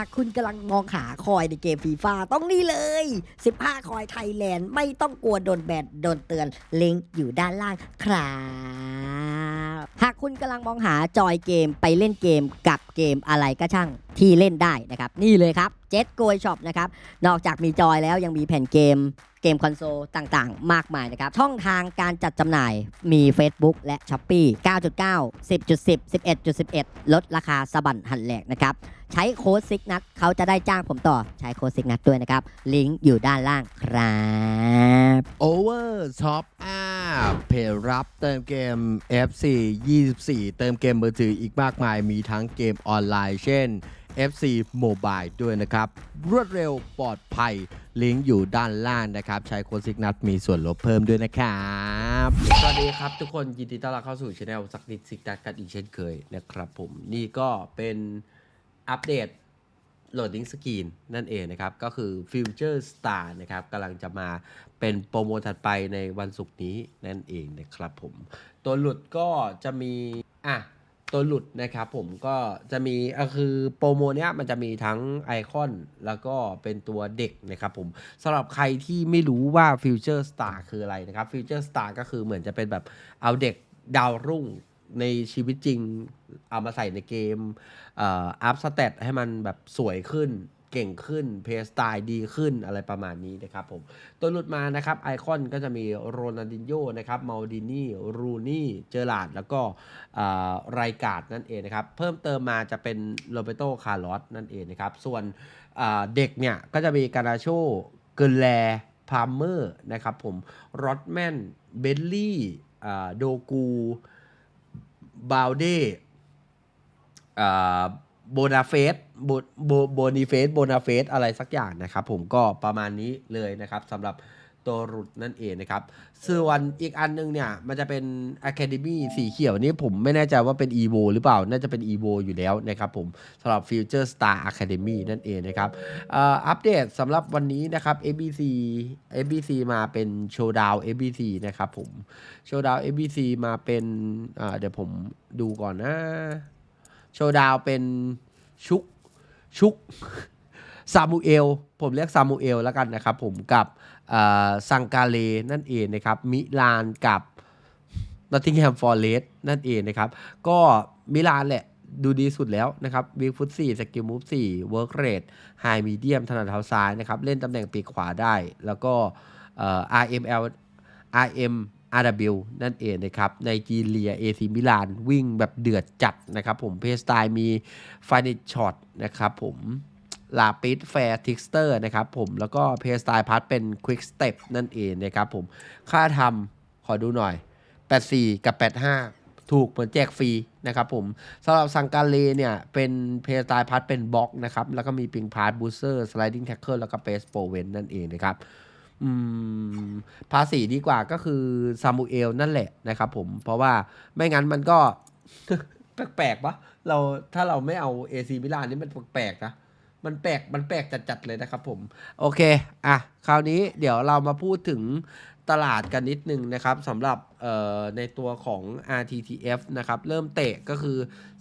ากคุณกำลังมองหาคอยในเกมฟีฟ่าต้องนี่เลย 15 คอยไทยแลนด์ไม่ต้องกลัวโดนแบนโดนเตือนลิงก์อยู่ด้านล่างครับ หากคุณกำลังมองหาจอยเกมไปเล่นเกมกับเกมอะไรก็ช่างที่เล่นได้นะครับ นี่เลยครับเจ็ t โกยช็อปนะครับ นอกจากมีจอยแล้วยังมีแผ่นเกมเกมคอนโซลต่างๆ มากมายนะครับ ช่องทางการจัดจำหน่ายมี Facebook และ s h อ p e e 9.9 10.10 11.11 ลดราคาสะบันหันแหลกนะครับ ใช้โค้ดซิกนัทเขาจะได้จ้างผมต่อใช้โค้ดซิกนัทด้วยนะครับ ลิงก์อยู่ด้านล่างครับ Over Top App เพจรับเติมเกม FC 24 เติมเกมมือถืออีกมากมาย มีทั้งเกมออนไลน์ เช่น FC Mobile ด้วยนะครับ รวดเร็วปลอดภัย ลิงก์อยู่ด้านล่างนะครับ ใช้โค้ดซิกนัทมีส่วนลดเพิ่มด้วยนะครับสวัสดีครับทุกคนยินดีต้อนรับเข้าสู่ช anel สักดิดซิกนัทกันอีกเช่นเคยนะครับผมนี่ก็เป็นอัปเดต โหลดดิ้งสกรีนนั่นเองนะครับ ก็คือ Future Star นะครับกำลังจะมาเป็นโปรโมถัดไปในวันศุกร์นี้นั่นเองนะครับผม ตัวหลุดก็จะมี อะ ตัวหลุดนะครับผมก็จะมีก็คือโปรโมเนี้ยมันจะมีทั้งไอคอนแล้วก็เป็นตัวเด็กนะครับผมสำหรับใครที่ไม่รู้ว่า Future Star คืออะไรนะครับ Future Star ก็คือเหมือนจะเป็นแบบเอาเด็กดาวรุ่ง ในชีวิตจริง เอามาใส่ในเกมอัพสเตตให้มันแบบสวยขึ้นเก่งขึ้น เพย์สไตล์ดีขึ้นอะไรประมาณนี้นะครับผม ตัวหลุดมานะครับ ไอคอนก็จะมีโรนัลดินโญ่นะครับมาดินี่ รูนี่ เจอร์ลาด แล้วก็ไรกาดนั่นเองนะครับ เพิ่มเติมมาจะเป็นโรเบโตคาร์ลอสนั่นเองนะครับ ส่วนเด็กเนี่ย ก็จะมีการาโชเกลแลพาร์เมอร์นะครับผม รอดแมน เบลลี่โดกู บาวเดโบนาเฟสโบโบโบนีเฟสโบนาเฟสอะไรสักอย่างนะครับ ผมก็ประมาณนี้เลยนะครับสำหรับ ตัวรุดนั่นเองนะครับส่วนอีกอันนึงเนี่ยมันจะเป็น Academy สีเขียวนี่ผมไม่แน่ใจว่าเป็น EVO หรือเปล่า น่าจะเป็น EVO อยู่แล้วนะครับผมสำหรับ Future Star Academy นั่นเองนะครับอัปเดตสำหรับวันนี้นะครับ ABC ABC มาเป็นโชว์ดาว ABC นะครับผมโชว์ดาว ABC มาเป็นเดี๋ยวผมดูก่อนนะโชว์ดาวเป็นชุกชุก ซามูเอล ผมเรียกซามูเอลแล้วกันนะครับผมกับซังกาเลนั่นเองนะครับ มิลานกับนอตติงแฮมฟอร์เรสนั่นเองนะครับ ก็มิลานแหละดูดีสุดแล้วนะครับวิกฟุตสี่สกิลมูฟสี่เวิร์กเรทไฮมีเดียมถนัดเท้าซ้ายนะครับ เล่นตำแหน่งปีกขวาได้ แล้วก็เอ่อ RML RM RW นั่นเองนะครับไนจีเรียเอซีมิลานวิ่งแบบเดือดจัดนะครับผมเพสไตล์มีฟ i นิชช็อตนะครับผม ลาปิดแฟร์ทิกสเตอร์นะครับผมแล้วก็เพย์สไตล์พัทเป็นควิกสเต็ปนั่นเองนะครับผมค่าทำขอดูหน่อย 84 กับ 85 ถูกเหมือนแจกฟรีนะครับผมสำหรับสังการเลเนี่ยเป็นเพย์สไตล์พัทเป็นบล็อกนะครับแล้วก็มีปิงพาร์ตบูสเซอร์สไลดิ้งแท็กเกิลแล้วก็เปสโปเวนนั่นเองนะครับอืมภาษีดีกว่าก็คือซามูเอลนั่นแหละนะครับผมเพราะว่าไม่งั้นมันก็แปลกๆปะเราถ้าเราไม่เอาเอซีมิลานนี่มันแปลกๆนะ มันแปลกมันแปลกจัดๆเลยนะครับผม โอเค อะ คราวนี้เดี๋ยวเรามาพูดถึงตลาดกันนิดนึงนะครับสำหรับในตัวของ RTTF นะครับ เริ่มเตะก็คือ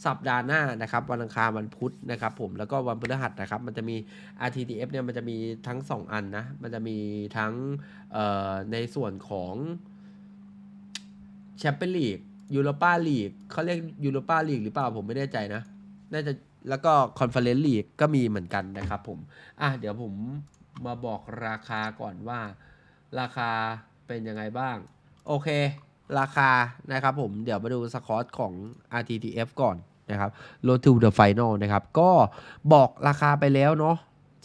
สัปดาห์หน้านะครับ วันอังคารวันพุธนะครับ ผมแล้วก็วันพฤหัสนะครับ มันจะมี RTTF เนี่ยมันจะมีทั้ง 2 อันนะ มันจะมีทั้งในส่วนของแชมเปี้ยนลีกยูโรปาลีกเขาเรียกยูโรปาลีกหรือเปล่าผมไม่แน่ใจนะ น่าจะ แล้วก็คอนเฟอเรนซ์ลีกก็มีเหมือนกันนะครับผม อะเดี๋ยวผมมาบอกราคาก่อนว่า ราคาเป็นยังไงบ้าง โอเค ราคานะครับผม เดี๋ยวมาดูสกอตของ RTTF ก่อนนะครับ Road to the Final นะครับ ก็บอกราคาไปแล้วเนาะ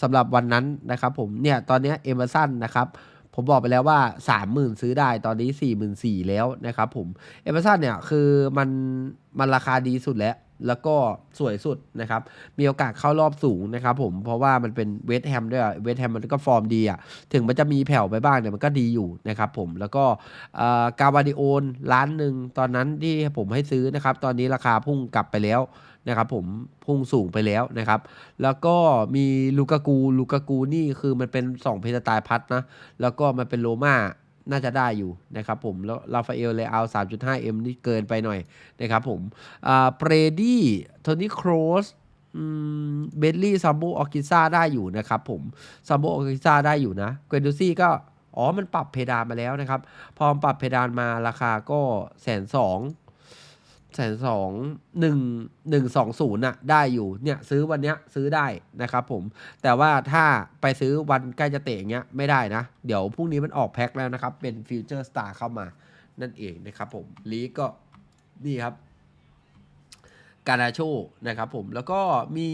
สำหรับวันนั้นนะครับผม เนี่ยตอนนี้เอเมอร์สันนะครับผมบอกไปแล้วว่า 30,000 ซื้อได้ตอนนี้ 44,000 แล้วนะครับผมเอเมอร์สันเนี่ยคือมันมันราคาดีสุดแล้ว แล้วก็สวยสุดนะครับ มีโอกาสเข้ารอบสูงนะครับผม เพราะว่ามันเป็นเวสต์แฮมด้วยเวสต์แฮมมันก็ฟอร์มดีอะ ถึงมันจะมีแผ่วไปบ้างเนี่ยมันก็ดีอยู่นะครับผม แล้วก็กาวาดิโอนล้านหนึ่งตอนนั้นที่ผมให้ซื้อนะครับ ตอนนี้ราคาพุ่งกลับไปแล้วนะครับผมพุ่งสูงไปแล้วนะครับ แล้วก็มีลูกากูลูกากูนี่คือมันเป็น2เพจตายพัดนะ แล้วก็มันเป็นโรม่า น่าจะได้อยู่นะครับผม แล้วราฟาเอลเลอา 3.5M นี่เกินไปหน่อยนะครับผมอ่าเปรดี้โทนี่โครสเบลลี่ซัมโบออกิซ่าได้อยู่นะครับผมซัมโบออกิซ่าได้อยู่นะเกวนดูซี่ก็อ๋อ มันปรับเพดานมาแล้วนะครับ พอปรับเพดานมาราคาก็แสนสอง แสนสองหนึ่งหนึ่งสองศูนย์ะได้อยู่เนี่ยซื้อวันเนี้ยซื้อได้นะครับผมแต่ว่าถ้าไปซื้อวันใกล้จะเตะอย่างเงี้ยไม่ได้นะ เดี๋ยวพรุ่งนี้มันออกแพ็คแล้วนะครับ เป็นฟิวเจอร์สตาร์เข้ามานั่นเองนะครับผมลีกก็นี่ครับการาโชนะครับผมแล้วก็มี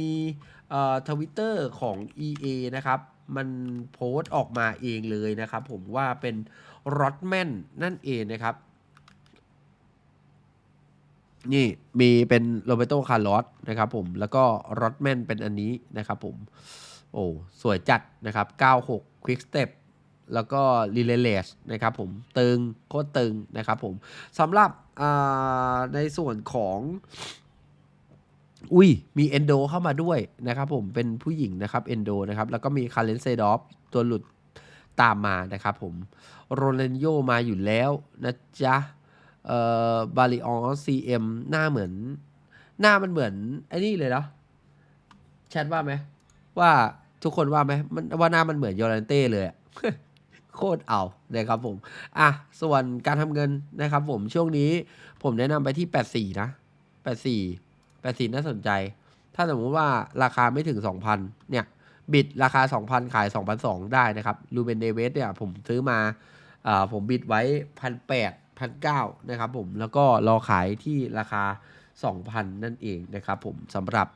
ทวิตเตอร์ของ EA นะครับมันโพสต์ออกมาเองเลยนะครับผมว่าเป็นรอตแมนนั่นเองนะครับ นี่มีเป็นโรเบโตคาร์ลอสนะครับผมแล้วก็รอตแมนเป็นอันนี้นะครับผม โอ้สวยจัดนะครับ 96 Quick Step แล้วก็ r e l a y l e s นะครับผมตึงโคตรตึงนะครับผมสำหรับในส่วนของ อุ้ยมีเอนโดเข้ามาด้วยนะครับผมเป็นผู้หญิงนะครับเอนโดนะครับแล้วก็มีคาร์เลนเซดอฟตัวหลุดตามมานะครับผมโรเลนโยมาอยู่แล้วนะจ๊ะ เอ่อบาริออนซีเอ็มหน้าเหมือน หน้ามันเหมือนไอ้นี่เลยเนาะแชทว่าไหมว่าทุกคนว่าไหมมันว่าหน้ามันเหมือนโยลันเต้เลยโคตรเอานะครับผม อะ ส่วนการทำเงินนะครับผมช่วงนี้ผมแนะนำไปที่ 84 นะ 84 84 น่าสนใจ ถ้าสมมติว่าราคาไม่ถึง 2,000 เนี่ย บิดราคา 2,000 ขาย 2,200 ได้นะครับ ลูเบนเดเวสเนี่ย ผมซื้อมาอ่าผมบิดไว้ 1,800 1,900นะครับผมแล้วก็รอขายที่ราคา 2,000 นั่นเองนะครับผมสำหรับ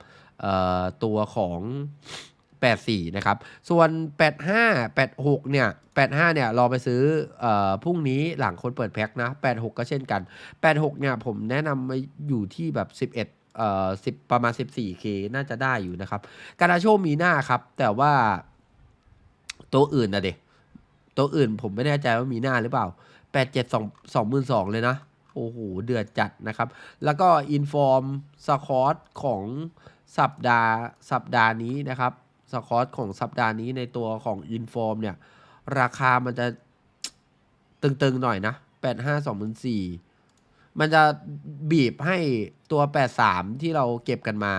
ตัวของ 84 นะครับ ส่วน 85 86 เนี่ย 85 เนี่ย รอไปซื้อเอ่อพรุ่งนี้หลังคนเปิดแพ็คนะ 86 ก็เช่นกัน 86 เนี่ย ผมแนะนำมาอยู่ที่แบบ 11 เอ่อ 10 ประมาณ 14K น่าจะได้อยู่นะครับ การาโชมีหน้าครับ แต่ว่าตัวอื่นนะเด็ตัวอื่นผมไม่แน่ใจว่ามีหน้าหรือเปล่า 87 2 22,000เลยนะ โอ้โห เดือดจัดนะครับ แล้วก็อินฟอร์มสคอตของสัปดาห์สัปดาห์นี้นะครับสคอตของสัปดาห์นี้ในตัวของอินฟอร์มเนี่ย ราคามันจะตึงๆหน่อยนะ85 24,000มันจะบีบให้ตัว83ที่เราเก็บกันมา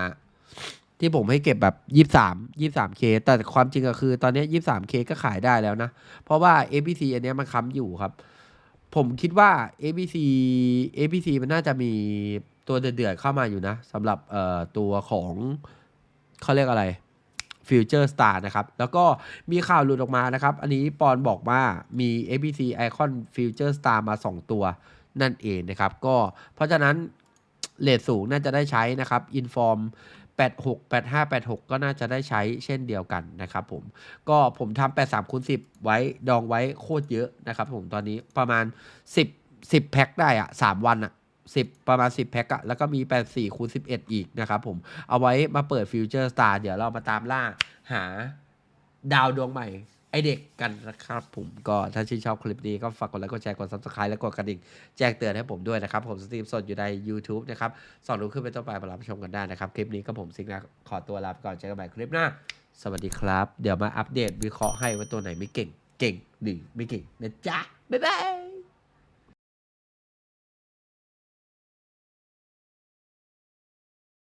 ที่ผมให้เก็บแบบ23 23K แต่ความจริงก็คือ ตอนนี้ 23K ก็ขายได้แล้วนะ เพราะว่า APC อันนี้มันค้ำอยู่ครับ ผมคิดว่า ABC ABC มันน่าจะมีตัวเดือดๆเข้ามาอยู่นะสำหรับเอ่อตัวของเขาเรียกอะไร Future Star นะครับ แล้วก็มีข่าวหลุดออกมานะครับ อันนี้ปอนบอกว่ามี ABC Icon Future Star มา 2 ตัวนั่นเองนะครับ ก็เพราะฉะนั้นเลทสูงน่าจะได้ใช้นะครับ Inform 86 85 86 ก็น่าจะได้ใช้เช่นเดียวกันนะครับผม ก็ผมทำ83คูณ10 ไว้ดองไว้โคตรเยอะนะครับผมตอนนี้ประมาณ 10 10 แพ็คได้อะ3วันอะ10 ประมาณ 10 แพ็คอะแล้วก็มี 84คูณ11 อีกนะครับผม เอาไว้มาเปิดฟิวเจอร์สตาร์เดี๋ยวเรามาตามล่าหาดาวดวงใหม่ เด็กกันนะครับผมก็ถ้าชื่นชอบคลิปนี้ก็ฝากกดไลค์กดแชร์กด subscribe และกดกระดิ่งแจ้งเตือนให้ผมด้วยนะครับ ผมสตรีมสดอยู่ใน YouTube นะครับสองดูขึ้นไปต้นไปมารับชมกันได้นะครับ คลิปนี้ก็ผมซิงนะขอตัวลาไปก่อนเจอกันใหม่คลิปหน้า สวัสดีครับ เดี๋ยวมาอัปเดตวิเคราะห์ให้ว่าตัวไหนไม่เก่ง เก่งหรือไม่เก่งนะจ๊ะบ๊ายบาย